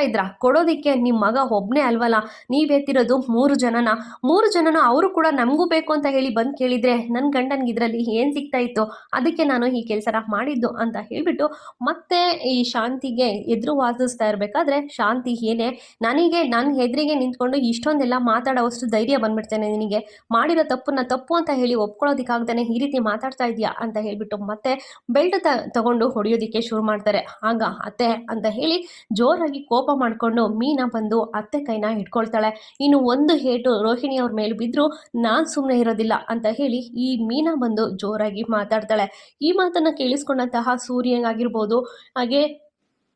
ಇದ್ರ? ಕೊಡೋದಿಕ್ಕೆ ನಿಮ್ಮ ಮಗ ಒಬ್ಬನೇ ಅಲ್ವಲ್ಲ? ನೀವು ಎತ್ತಿರೋದು ಮೂರು ಜನನ. ಮೂರು ಜನನ ಅವರು ಕೂಡ ನಮಗೂ ಬೇಕು ಅಂತ ಹೇಳಿ ಬಂದು ಕೇಳಿದ್ರೆ ನನ್ನ ಗಂಡನಿಗೆ ಇದರಲ್ಲಿ ಏನು ಸಿಗ್ತಾ ಇತ್ತು? ಅದಕ್ಕೆ ನಾನು ಈ ಕೆಲಸನ ಮಾಡಿದ್ದು ಅಂತ ಹೇಳಿಬಿಟ್ಟು ಮತ್ತೆ ಈ ಶಾಂತಿಗೆ ಎದುರು ವಾಸಿಸ್ತಾ ಇರಬೇಕಾದ್ರೆ ಶಾಂತಿ ಏನೇ? ನನಗೆ ನನ್ನ ಎದುರಿಗೆ ನಿಂತ್ಕೊಂಡು ಇಷ್ಟೊಂದೆಲ್ಲ ಮಾತಾಡೋವಷ್ಟು ಧೈರ್ಯ ಬಂದ್ಬಿಡ್ತೇನೆ ನಿನಗೆ. ಮಾಡಿರೋ ತಪ್ಪನ್ನ ತಪ್ಪು ಅಂತ ಹೇಳಿ ಒಪ್ಕೊಳ್ಳೋದಕ್ಕಾಗ್ದೇ ಈ ರೀತಿ ಮಾತಾಡ್ತಾ ಇದೆಯಾ ಅಂತ ಹೇಳಿಬಿಟ್ಟು ಮತ್ತೆ ಬೆಲ್ಟ್ ತಗೊಂಡು ಹೊಡೆಯೋದಿಕ್ಕೆ ಶುರು ಮಾಡ್ತಾರೆ. ಆಗ ಅತ್ತೆ ಅಂತ ಹೇಳಿ ಜೋರಾಗಿ ಕೋಪ ಮಾಡಿಕೊಂಡು ಮೀನಾ ಬಂದು ಅತ್ತೆ ಕೈನ ಹಿಡ್ಕೊಳ್ತಾಳೆ. ಇನ್ನು ಒಂದು ಹೇಟು ರೋಹಿಣಿ ಅವ್ರ ಮೇಲೆ ಬಿದ್ದರೂ ನಾನು ಸುಮ್ಮನೆ ಇರೋದಿಲ್ಲ ಅಂತ ಹೇಳಿ ಈ ಮೀನಾ ಬಂದು ಜೋರಾಗಿ ಮಾತಾಡ್ತಾಳೆ. ಈ ಮಾತನ್ನು ಕೇಳಿಸ್ಕೊಂಡಂತಹ ಸೂರ್ಯಂಗಾಗಿರ್ಬೋದು ಹಾಗೆ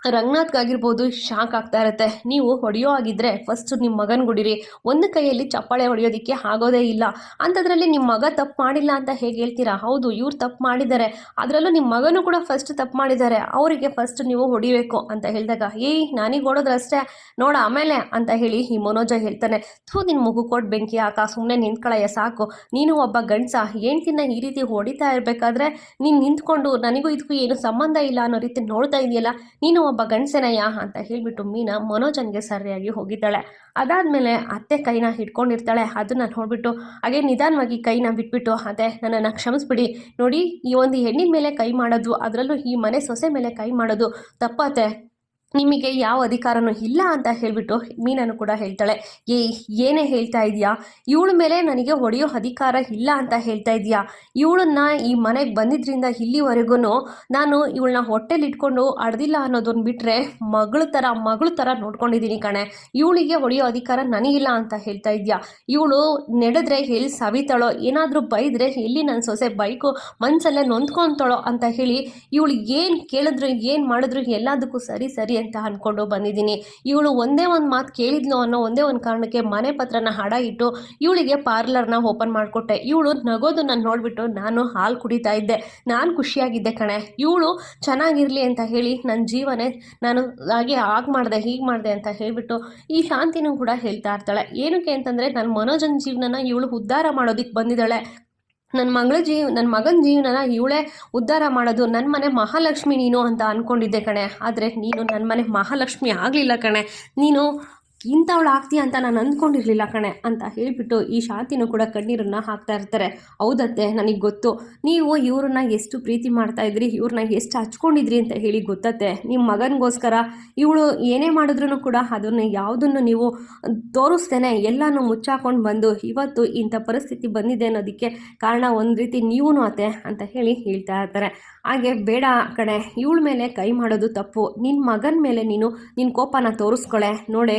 ರಂಗನಾಥ್ಗಾಗಿರ್ಬೋದು ಶಾಕ್ ಆಗ್ತಾ ಇರುತ್ತೆ. ನೀವು ಹೊಡೆಯೋ ಆಗಿದ್ರೆ ಫಸ್ಟ್ ನಿಮ್ಮ ಮಗನ ಗುಡಿರಿ. ಒಂದು ಕೈಯಲ್ಲಿ ಚಪ್ಪಾಳೆ ಹೊಡೆಯೋದಿಕ್ಕೆ ಆಗೋದೇ ಇಲ್ಲ. ಅಂಥದ್ರಲ್ಲಿ ನಿಮ್ಮ ಮಗ ತಪ್ಪು ಮಾಡಿಲ್ಲ ಅಂತ ಹೇಗೆ ಹೇಳ್ತೀರಾ? ಹೌದು, ಇವ್ರು ತಪ್ಪು ಮಾಡಿದ್ದಾರೆ. ಅದರಲ್ಲೂ ನಿಮ್ಮ ಮಗನೂ ಕೂಡ ಫಸ್ಟ್ ತಪ್ಪು ಮಾಡಿದ್ದಾರೆ. ಅವರಿಗೆ ಫಸ್ಟ್ ನೀವು ಹೊಡಿಬೇಕು ಅಂತ ಹೇಳಿದಾಗ, ಏಯ್, ನಾನೀಗ ಹೊಡೋದ್ರಷ್ಟೇ ನೋಡ ಆಮೇಲೆ ಅಂತ ಹೇಳಿ ಈ ಮನೋಜ ಹೇಳ್ತಾನೆ. ಥೂ ನಿನ್ನ ಮಗು ಕೊಟ್ಟು ಬೆಂಕಿ ಹಾಕ ಸುಮ್ಮನೆ ನಿಂತ್ಕೊಳ್ಳಯ್ಯ ಸಾಕು. ನೀನು ಒಬ್ಬ ಗಂಡಸ, ಹೆಂಡ್ತಿನ ಈ ರೀತಿ ಹೊಡಿತಾ ಇರಬೇಕಾದ್ರೆ ನೀನು ನಿಂತ್ಕೊಂಡು ನನಗೂ ಇದಕ್ಕೂ ಏನು ಸಂಬಂಧ ಇಲ್ಲ ಅನ್ನೋ ರೀತಿ ನೋಡ್ತಾ ಇದೆಯಲ್ಲ. ನೀನು ಒಬ್ಬ ಗಂಡಸನಯ್ಯ ಅಂತ ಹೇಳಿಬಿಟ್ಟು ಮೀನಾ ಮನೋಜನ್ಗೆ ಸರಿಯಾಗಿ ಹೋಗಿದ್ದಾಳೆ. ಅದಾದಮೇಲೆ ಅತ್ತೆ ಕೈನ ಹಿಡ್ಕೊಂಡಿರ್ತಾಳೆ. ಅದನ್ನು ನೋಡಿಬಿಟ್ಟು ಹಾಗೆ ನಿಧಾನವಾಗಿ ಕೈನ ಬಿಟ್ಬಿಟ್ಟು, ಅದೇ, ನನ್ನನ್ನು ಕ್ಷಮಿಸ್ಬಿಡಿ. ನೋಡಿ, ಈ ಒಂದು ಹೆಣ್ಣಿನ ಮೇಲೆ ಕೈ ಮಾಡೋದು, ಅದರಲ್ಲೂ ಈ ಮನೆ ಸೊಸೆ ಮೇಲೆ ಕೈ ಮಾಡೋದು ತಪ್ಪತ್ತೆ ನಿಮಗೆ ಯಾವ ಅಧಿಕಾರನೂ ಇಲ್ಲ ಅಂತ ಹೇಳಿಬಿಟ್ಟು ಮೀನನ್ನು ಕೂಡ ಹೇಳ್ತಾಳೆ, ಏ, ಏನೇ ಹೇಳ್ತಾ ಇದೆಯಾ? ಇವಳ ಮೇಲೆ ನನಗೆ ಹೊಡೆಯೋ ಅಧಿಕಾರ ಇಲ್ಲ ಅಂತ ಹೇಳ್ತಾ ಇದೆಯಾ? ಇವಳನ್ನ ಈ ಮನೆಗೆ ಬಂದಿದ್ರಿಂದ ಇಲ್ಲಿವರೆಗೂ ನಾನು ಇವಳನ್ನ ಹೊಟ್ಟೆಲಿ ಇಟ್ಕೊಂಡು ಅಡ್ದಿಲ್ಲ ಅನ್ನೋದನ್ನ ಬಿಟ್ಟರೆ ಮಗಳ ಥರ ಮಗಳ ಥರ ನೋಡ್ಕೊಂಡಿದ್ದೀನಿ ಕಣೆ. ಇವಳಿಗೆ ಹೊಡೆಯೋ ಅಧಿಕಾರ ನನಗಿಲ್ಲ ಅಂತ ಹೇಳ್ತಾ ಇದೆಯಾ? ಇವಳು ನಡೆದ್ರೆ ಎಲ್ಲಿ ಸವಿತಾಳೋ? ಏನಾದರೂ ಬೈದರೆ ಎಲ್ಲಿ ನನ್ನ ಸೊಸೆ ಬೈಕು ಮನಸ್ಸಲ್ಲೇ ನೊಂದ್ಕೊತಾಳೋ? ಅಂತ ಹೇಳಿ ಇವಳು ಏನು ಕೇಳಿದ್ರು, ಏನು ಮಾಡಿದ್ರು ಎಲ್ಲದಕ್ಕೂ ಸರಿ ಸರಿ ಅಂತ ಅಂದ್ಕೊಂಡು ಬಂದಿದ್ದೀನಿ. ಇವಳು ಒಂದೇ ಒಂದು ಮಾತು ಕೇಳಿದ್ಲು ಅನ್ನೋ ಒಂದೇ ಒಂದು ಕಾರಣಕ್ಕೆ ಮನೆ ಪತ್ರನ ಹಡ ಇಟ್ಟು ಇವಳಿಗೆ ಪಾರ್ಲರ್ನ ಓಪನ್ ಮಾಡಿಕೊಟ್ಟೆ. ಇವಳು ನಗೋದನ್ನ ನೋಡಿಬಿಟ್ಟು ನಾನು ಹಾಲು ಕುಡಿತಾ ಇದ್ದೆ. ನಾನು ಖುಷಿಯಾಗಿದ್ದೆ ಕಣೆ. ಇವಳು ಚೆನ್ನಾಗಿರಲಿ ಅಂತ ಹೇಳಿ ನನ್ನ ಜೀವನೇ ನಾನು ಹಾಗೆ ಹಾಗೆ ಮಾಡಿದೆ, ಹೀಗೆ ಮಾಡಿದೆ ಅಂತ ಹೇಳಿಬಿಟ್ಟು ಈ ಶಾಂತಿನೂ ಕೂಡ ಹೇಳ್ತಾ ಇರ್ತಾಳೆ. ಏನಕ್ಕೆ ಅಂತಂದರೆ ನನ್ನ ಮನೋಜನ ಜೀವನನ ಇವಳು ಉದ್ಧಾರ ಮಾಡೋದಕ್ಕೆ ಬಂದಿದ್ದಾಳೆ. ನನ್ನ ಮಗಳ ಜೀವ ನನ್ನ ಮಗನ ಜೀವನನ ಇವಳೇ ಉದ್ಧಾರ ಮಾಡೋದು ನನ್ನ ಮನೆ ಮಹಾಲಕ್ಷ್ಮಿ ನೀನು ಅಂತ ಅಂದ್ಕೊಂಡಿದ್ದೆ ಕಣೆ. ಆದರೆ ನೀನು ನನ್ನ ಮನೆ ಮಹಾಲಕ್ಷ್ಮಿ ಆಗಲಿಲ್ಲ ಕಣೆ. ನೀನು ಇಂಥವಳು ಆಗ್ತೀಯ ಅಂತ ನಾನು ಅಂದ್ಕೊಂಡಿರಲಿಲ್ಲ ಕಣೆ ಅಂತ ಹೇಳಿಬಿಟ್ಟು ಈ ಶಾಂತಿನೂ ಕೂಡ ಕಣ್ಣೀರನ್ನು ಹಾಕ್ತಾ ಇರ್ತಾರೆ. ಹೌದತ್ತೆ, ನನಗೆ ಗೊತ್ತು. ನೀವು ಇವ್ರನ್ನ ಎಷ್ಟು ಪ್ರೀತಿ ಮಾಡ್ತಾ ಇದ್ರಿ, ಇವ್ರನ್ನ ಎಷ್ಟು ಹಚ್ಕೊಂಡಿದ್ರಿ ಅಂತ ಹೇಳಿ ಗೊತ್ತತ್ತೆ. ನಿಮ್ಮ ಮಗನಿಗೋಸ್ಕರ ಇವಳು ಏನೇ ಮಾಡಿದ್ರು ಕೂಡ ಅದನ್ನು ಯಾವುದನ್ನು ನೀವು ತೋರಿಸ್ತೇನೆ, ಎಲ್ಲನೂ ಮುಚ್ಚಾಕೊಂಡು ಬಂದು ಇವತ್ತು ಇಂಥ ಪರಿಸ್ಥಿತಿ ಬಂದಿದೆ ಅನ್ನೋದಕ್ಕೆ ಕಾರಣ ಒಂದು ರೀತಿ ನೀವೂ ಅತ್ತೆ ಅಂತ ಹೇಳಿ ಹೇಳ್ತಾ ಇರ್ತಾರೆ. ಹಾಗೆ ಬೇಡ ಕಣೆ, ಇವಳ ಮೇಲೆ ಕೈ ಮಾಡೋದು ತಪ್ಪು. ನಿನ್ನ ಮಗನ ಮೇಲೆ ನೀನು ನಿನ್ನ ಕೋಪನ ತೋರಿಸ್ಕೊಳೆ. ನೋಡೆ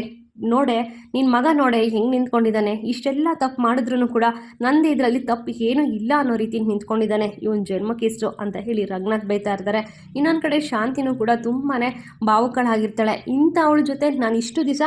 ನೋಡೆ ನಿನ್ನ ಮಗ ನೋಡೆ, ಹೆಂಗೆ ನಿಂತ್ಕೊಂಡಿದ್ದಾನೆ? ಇಷ್ಟೆಲ್ಲ ತಪ್ಪು ಮಾಡಿದ್ರು ಕೂಡ ನಂದು ಇದರಲ್ಲಿ ತಪ್ಪು ಏನೂ ಇಲ್ಲ ಅನ್ನೋ ರೀತಿ ನಿಂತ್ಕೊಂಡಿದ್ದಾನೆ ಇವನ್ ಜನ್ಮಕ್ಕಿಷ್ಟು ಅಂತ ಹೇಳಿ ರಂಗನಾಥ್ ಬೈತಾ ಇರ್ತಾರೆ. ಇನ್ನೊಂದು ಕಡೆ ಶಾಂತಿನೂ ಕೂಡ ತುಂಬಾ ಭಾವುಕಳಾಗಿರ್ತಾಳೆ. ಇಂಥ ಅವಳ ಜೊತೆ ನಾನು ಇಷ್ಟು ದಿವಸ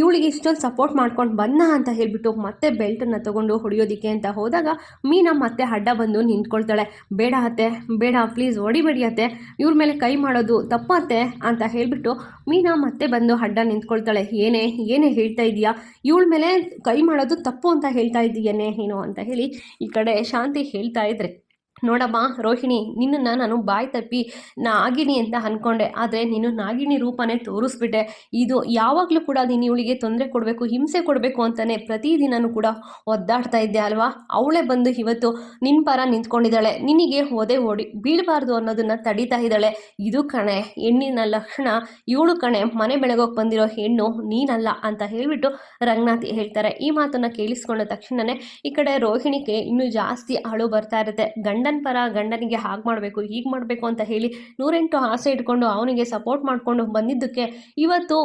ಇವಳಿಗೆ ಇಷ್ಟೊಂದು ಸಪೋರ್ಟ್ ಮಾಡ್ಕೊಂಡು ಬಂದ ಅಂತ ಹೇಳಿಬಿಟ್ಟು ಮತ್ತೆ ಬೆಲ್ಟನ್ನು ತಗೊಂಡು ಹೊಡೆಯೋದಿಕ್ಕೆ ಅಂತ ಹೋದಾಗ ಮೀನಾ ಮತ್ತೆ ಅಡ್ಡ ಬಂದು ನಿಂತ್ಕೊಳ್ತಾಳೆ. ಬೇಡ ಅತ್ತೆ, ಬೇಡ ಪ್ಲೀಸ್ ಹೊಡಿಬೇಡಿ ಅತ್ತೆ. ಇವ್ರ ಮೇಲೆ ಕೈ ಮಾಡೋದು ತಪ್ಪತ್ತೆ ಅಂತ ಹೇಳಿಬಿಟ್ಟು ಮೀನಾ ಮತ್ತೆ ಬಂದು ಅಡ್ಡ ನಿಂತ್ಕೊಳ್ತಾಳೆ. ಏನೇ ಏನೇ ಹೇಳ್ತಾ ಇದೀಯಾ ಇವಳ ಮೇಲೆ ಕೈ ಮಾಡೋದು ತಪ್ಪು ಅಂತ ಹೇಳ್ತಾ ಇದೀಯನೇ ಏನೋ ಅಂತ ಹೇಳಿ ಈ ಕಡೆ ಶಾಂತಿ ಹೇಳ್ತಾ ಇದ್ರೆ. ನೋಡಮ್ಮ, ರೋಹಿಣಿ, ನಿನ್ನನ್ನು ನಾನು ಬಾಯಿ ತಪ್ಪಿ ನಾಗಿಣಿ ಅಂತ ಅಂದ್ಕೊಂಡೆ ಆದರೆ ನೀನು ನಾಗಿಣಿ ರೂಪನೇ ತೋರಿಸ್ಬಿಟ್ಟೆ. ಇದು ಯಾವಾಗಲೂ ಕೂಡ ನೀನು ಇವಳಿಗೆ ತೊಂದರೆ ಕೊಡಬೇಕು, ಹಿಂಸೆ ಕೊಡಬೇಕು ಅಂತಲೇ ಪ್ರತಿದಿನನೂ ಕೂಡ ಒದ್ದಾಡ್ತಾ ಇದ್ದೆ ಅಲ್ವಾ? ಅವಳೇ ಬಂದು ಇವತ್ತು ನಿನ್ನ ಪರ ನಿಂತ್ಕೊಂಡಿದ್ದಾಳೆ. ನಿನಗೆ ಒದೆ ಓಡಿ, ಬೀಳಬಾರ್ದು ಅನ್ನೋದನ್ನು ತಡೀತಾ ಇದ್ದಾಳೆ. ಇದು ಕಣೆ, ಹೆಣ್ಣಿನ ಲಕ್ಷಣ. ಇವಳು ಕಣೆ, ಮನೆ ಬೆಳಗೋಕೆ ಬಂದಿರೋ ಹೆಣ್ಣು ನೀನಲ್ಲ ಅಂತ ಹೇಳಿಬಿಟ್ಟು ರಂಗನಾಥ್ ಹೇಳ್ತಾರೆ. ಈ ಮಾತನ್ನು ಕೇಳಿಸ್ಕೊಂಡ ತಕ್ಷಣವೇ ಈ ಕಡೆ ರೋಹಿಣಿಗೆ ಇನ್ನೂ ಜಾಸ್ತಿ ಅಳು ಬರ್ತಾ ಇರುತ್ತೆ. ಗಂಡನ ಪರ ಗಂಡನಿಗೆ ಹಾಗೆ ಮಾಡಬೇಕು, ಹೀಗೆ ಮಾಡಬೇಕು ಅಂತ ಹೇಳಿ ನೂರೆಂಟು ಆಸೆ ಇಟ್ಕೊಂಡು ಅವನಿಗೆ ಸಪೋರ್ಟ್ ಮಾಡಿಕೊಂಡು ಬಂದಿದ್ದಕ್ಕೆ ಇವತ್ತು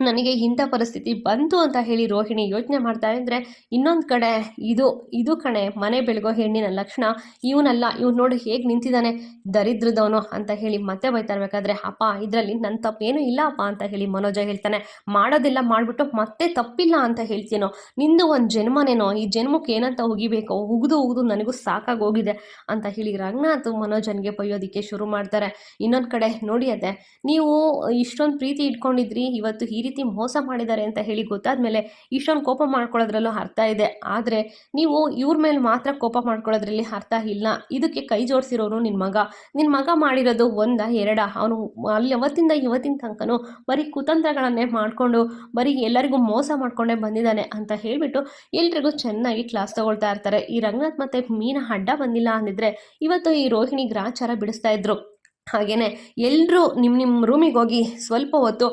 ನನಗೆ ಇಂಥ ಪರಿಸ್ಥಿತಿ ಬಂತು ಅಂತ ಹೇಳಿ ರೋಹಿಣಿ ಯೋಚನೆ ಮಾಡ್ತಾ ಇದ್ದರೆ ಇನ್ನೊಂದು ಕಡೆ ಇದು ಇದು ಕಣೆ, ಮನೆ ಬೆಳಗೋ ಹೆಣ್ಣಿನ ಲಕ್ಷಣ, ಇವನಲ್ಲ, ಇವ್ನು ನೋಡಿ ಹೇಗೆ ನಿಂತಿದ್ದಾನೆ ದರಿದ್ರದವನು ಅಂತ ಹೇಳಿ ಮತ್ತೆ ಬೈತಾ ಇರ್ಬೇಕಾದ್ರೆ, ಅಪ್ಪ, ಇದರಲ್ಲಿ ನನ್ನ ತಪ್ಪೇನು ಇಲ್ಲ ಅಪ್ಪ ಅಂತ ಹೇಳಿ ಮನೋಜ ಹೇಳ್ತಾನೆ. ಮಾಡೋದಿಲ್ಲ, ಮಾಡಿಬಿಟ್ಟು ಮತ್ತೆ ತಪ್ಪಿಲ್ಲ ಅಂತ ಹೇಳ್ತೀನೋ, ನಿಂದು ಒಂದು ಜನ್ಮನೇನೋ, ಈ ಜನ್ಮಕ್ಕೆ ಏನಂತ ಉಗಿಬೇಕೋ, ಉಗಿದು ಉಗಿದು ನನಗೂ ಸಾಕಾಗಿ ಹೋಗಿದೆ ಅಂತ ಹೇಳಿ ರಂಗನಾಥ್ ಮನೋಜನ್ಗೆ ಬೈಯೋದಕ್ಕೆ ಶುರು ಮಾಡ್ತಾರೆ. ಇನ್ನೊಂದು ಕಡೆ, ನೋಡಿ ಅದೇ ನೀವು ಇಷ್ಟೊಂದು ಪ್ರೀತಿ ಇಟ್ಕೊಂಡಿದ್ರಿ, ಇವತ್ತು ಈ ರೀತಿ ಮೋಸ ಮಾಡಿದ್ದಾರೆ ಅಂತ ಹೇಳಿ ಗೊತ್ತಾದ ಮೇಲೆ ಇಷ್ಟೊಂದು ಕೋಪ ಮಾಡ್ಕೊಳ್ಳೋದ್ರಲ್ಲೂ ಅರ್ಥ ಇದೆ. ಆದರೆ ನೀವು ಇವ್ರ ಮೇಲೆ ಮಾತ್ರ ಕೋಪ ಮಾಡ್ಕೊಳ್ಳೋದ್ರಲ್ಲಿ ಅರ್ಥ ಇಲ್ಲ. ಇದಕ್ಕೆ ಕೈ ಜೋಡಿಸಿರೋನು ನಿನ್ನ ಮಗ. ನಿನ್ನ ಮಗ ಮಾಡಿರೋದು ಒಂದ, ಎರಡ. ಅವನು ಅಲ್ಲಿ ಅವತ್ತಿಂದ ಇವತ್ತಿನ ತನಕನೂ ಬರೀ ಕುತಂತ್ರಗಳನ್ನೇ ಮಾಡಿಕೊಂಡು ಬರೀ ಎಲ್ಲರಿಗೂ ಮೋಸ ಮಾಡ್ಕೊಂಡೇ ಬಂದಿದ್ದಾನೆ ಅಂತ ಹೇಳಿಬಿಟ್ಟು ಎಲ್ರಿಗೂ ಚೆನ್ನಾಗಿ ಕ್ಲಾಸ್ ತಗೊಳ್ತಾ ಇರ್ತಾರೆ. ಈ ರಂಗನಾಥ್ ಮತ್ತೆ ಮೀನ ಅಡ್ಡ ಬಂದಿಲ್ಲ ಅಂದಿದ್ರೆ ಇವತ್ತು ಈ ರೋಹಿಣಿ ಗ್ರಾಚಾರ ಬಿಡಿಸ್ತಾ ಇದ್ರು. ಹಾಗೆಯೇ ಎಲ್ಲರೂ ನಿಮ್ಮ ನಿಮ್ಮ ರೂಮಿಗೆ ಹೋಗಿ ಸ್ವಲ್ಪ ಹೊತ್ತು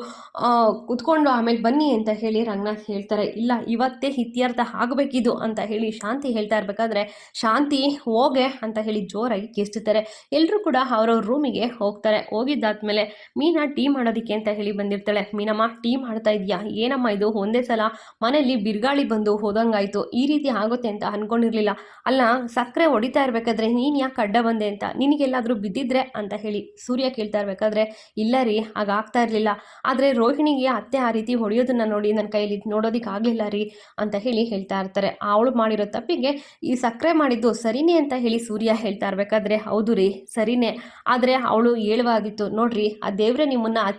ಕುತ್ಕೊಂಡು ಆಮೇಲೆ ಬನ್ನಿ ಅಂತ ಹೇಳಿ ರಂಗನಾಥ್ ಹೇಳ್ತಾರೆ. ಇಲ್ಲ, ಇವತ್ತೇ ಇತ್ಯರ್ಥ ಆಗಬೇಕಿದು ಅಂತ ಹೇಳಿ ಶಾಂತಿ ಹೇಳ್ತಾ ಇರಬೇಕಾದ್ರೆ ಶಾಂತಿ ಹೋಗೆ ಅಂತ ಹೇಳಿ ಜೋರಾಗಿ ಕಿರ್ಚುತ್ತಾರೆ ಎಲ್ಲರೂ ಕೂಡ ಅವರವ್ರ ರೂಮಿಗೆ ಹೋಗ್ತಾರೆ. ಹೋಗಿದ್ದಾದ್ಮೇಲೆ ಮೀನಾ ಟೀ ಮಾಡೋದಕ್ಕೆ ಅಂತ ಹೇಳಿ ಬಂದಿರ್ತಾಳೆ. ಮೀನಮ್ಮ, ಟೀ ಮಾಡ್ತಾ ಇದೆಯಾ? ಏನಮ್ಮ ಇದು? ಒಂದೇ ಸಲ ಮನೆಯಲ್ಲಿ ಬಿರುಗಾಳಿ ಬಂದು ಹೋದಂಗಾಯ್ತು. ಈ ರೀತಿ ಆಗುತ್ತೆ ಅಂತ ಅನ್ಕೊಂಡಿರ್ಲಿಲ್ಲ. ಅಲ್ಲ, ಸಕ್ಕರೆ ಹೊಡಿತಾ ಇರ್ಬೇಕಾದ್ರೆ ನೀನು ಯಾಕೆ ಅಡ್ಡ ಬಂದೆ ಅಂತ? ನಿನಗೆಲ್ಲಾದರೂ ಬಿದ್ದಿದ್ರೆ ಅಂತ ಹೇಳಿ ಸೂರ್ಯ ಕೇಳ್ತಾ ಇರ್ಬೇಕಾದ್ರೆ ಇಲ್ಲ ರೀ ಹಾಗಾಗ್ತಾ ಇರಲಿಲ್ಲ. ಆದರೆ ರೋಹಿಣಿಗೆ ಅತ್ತೆ ಆ ರೀತಿ ಹೊಡೆಯೋದನ್ನ ನೋಡಿ ನನ್ನ ಕೈಲಿ ನೋಡೋದಿಕ್ ಆಗಲಿಲ್ಲ ರೀ ಅಂತ ಹೇಳಿ ಹೇಳ್ತಾ ಇರ್ತಾರೆ. ಅವಳು ಮಾಡಿರೋ ತಪ್ಪಿಗೆ ಈ ಸಕ್ಕರೆ ಮಾಡಿದ್ದು ಸರಿನೇ ಅಂತ ಹೇಳಿ ಸೂರ್ಯ ಹೇಳ್ತಾ ಇರ್ಬೇಕಾದ್ರೆ ಹೌದು ರೀ, ಸರಿನೇ. ಆದರೆ ಅವಳು ಹೇಳುವಾಗಿತ್ತು, ನೋಡ್ರಿ, ಆ ದೇವ್ರೆ ನಿಮ್ಮನ್ನ ಆ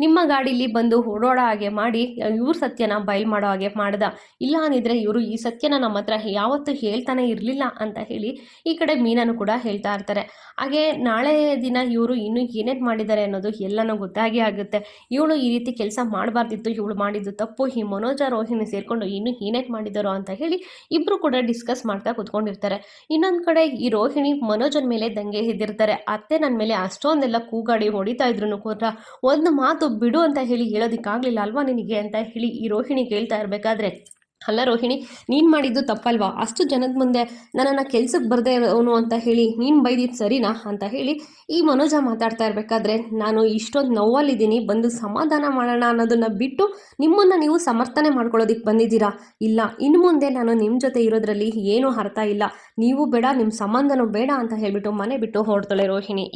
ನಿಮ್ಮ ಗಾಡಿಲಿ ಬಂದು ಓಡೋಡ ಹಾಗೆ ಮಾಡಿ, ಇವ್ರ ಸತ್ಯನ ಬಯಲು ಮಾಡೋ ಹಾಗೆ ಮಾಡ್ದ. ಇಲ್ಲ ಅಂದಿದ್ರೆ ಇವರು ಈ ಸತ್ಯನ ನಮ್ಮ ಹತ್ರ ಯಾವತ್ತೂ ಹೇಳ್ತಾನೆ ಇರಲಿಲ್ಲ ಅಂತ ಹೇಳಿ ಈ ಕಡೆ ಮೀನನ್ನು ಕೂಡ ಹೇಳ್ತಾ ಇರ್ತಾರೆ. ಹಾಗೆ ನಾಳೆ ದಿನ ಇವರು ಇನ್ನೂ ಏನೇನು ಮಾಡಿದ್ದಾರೆ ಅನ್ನೋದು ಎಲ್ಲನೂ ಗೊತ್ತಾಗಿ ಆಗುತ್ತೆ. ಇವಳು ಈ ರೀತಿ ಕೆಲಸ ಮಾಡಬಾರ್ದಿತ್ತು, ಇವಳು ಮಾಡಿದ್ದು ತಪ್ಪು, ಈ ಮನೋಜ ರೋಹಿಣಿ ಸೇರಿಕೊಂಡು ಇನ್ನೂ ಏನೇನು ಮಾಡಿದಾರೋ ಅಂತ ಹೇಳಿ ಇಬ್ಬರು ಕೂಡ ಡಿಸ್ಕಸ್ ಮಾಡ್ತಾ ಕೂತ್ಕೊಂಡಿರ್ತಾರೆ. ಇನ್ನೊಂದು ಕಡೆ ಈ ರೋಹಿಣಿ ಮನೋಜನ ಮೇಲೆ ದಂಗೆ ಎದ್ದಿರ್ತಾರೆ ಅತ್ತೆ ನನ್ನ ಮೇಲೆ ಅಷ್ಟೊಂದೆಲ್ಲ ಕೂಗಾಡಿ ಹೊಡಿತಾ ಇದ್ರು ಕೂಡ. ಒಂದು ಮಾತು ಬಿಡು ಅಂತ ಹೇಳಿ ಹೇಳೋದಕ್ಕಾಗಲಿಲ್ಲ ಅಲ್ವಾ ನಿನಗೆ ಅಂತ ಹೇಳಿ ಈ ರೋಹಿಣಿ ಕೇಳ್ತಾ ಇರಬೇಕಾದ್ರೆ ಅಲ್ಲ ರೋಹಿಣಿ, ನೀನು ಮಾಡಿದ್ದು ತಪ್ಪಲ್ವಾ? ಅಷ್ಟು ಜನದ ಮುಂದೆ ನನ್ನನ್ನು ಕೆಲ್ಸಕ್ಕೆ ಬರದೇ ಅವನು ಅಂತ ಹೇಳಿ, ನೀನು ಬೈದಿದ್ದು ಸರಿನಾ ಅಂತ ಹೇಳಿ ಈ ಮನೋಜ ಮಾತಾಡ್ತಾ ಇರಬೇಕಾದ್ರೆ ನಾನು ಇಷ್ಟೊಂದು ನೋವಲ್ಲಿದ್ದೀನಿ, ಬಂದು ಸಮಾಧಾನ ಮಾಡೋಣ ಅನ್ನೋದನ್ನು ಬಿಟ್ಟು ನಿಮ್ಮನ್ನು ನೀವು ಸಮರ್ಥನೆ ಮಾಡ್ಕೊಳ್ಳೋದಕ್ಕೆ ಬಂದಿದ್ದೀರಾ? ಇಲ್ಲ, ಇನ್ನು ಮುಂದೆ ನಾನು ನಿಮ್ಮ ಜೊತೆ ಇರೋದ್ರಲ್ಲಿ ಏನೂ ಅರ್ಥ ಇಲ್ಲ. ನೀವು ಬೇಡ ನಿಮ್ಮ ಸಂಬಂಧನೂ ಬೇಡ ಅಂತ ಹೇಳಿಬಿಟ್ಟು ಮನೆ ಬಿಟ್ಟು ಹೊರಡ್ತಾಳೆ ರೋಹಿಣಿ.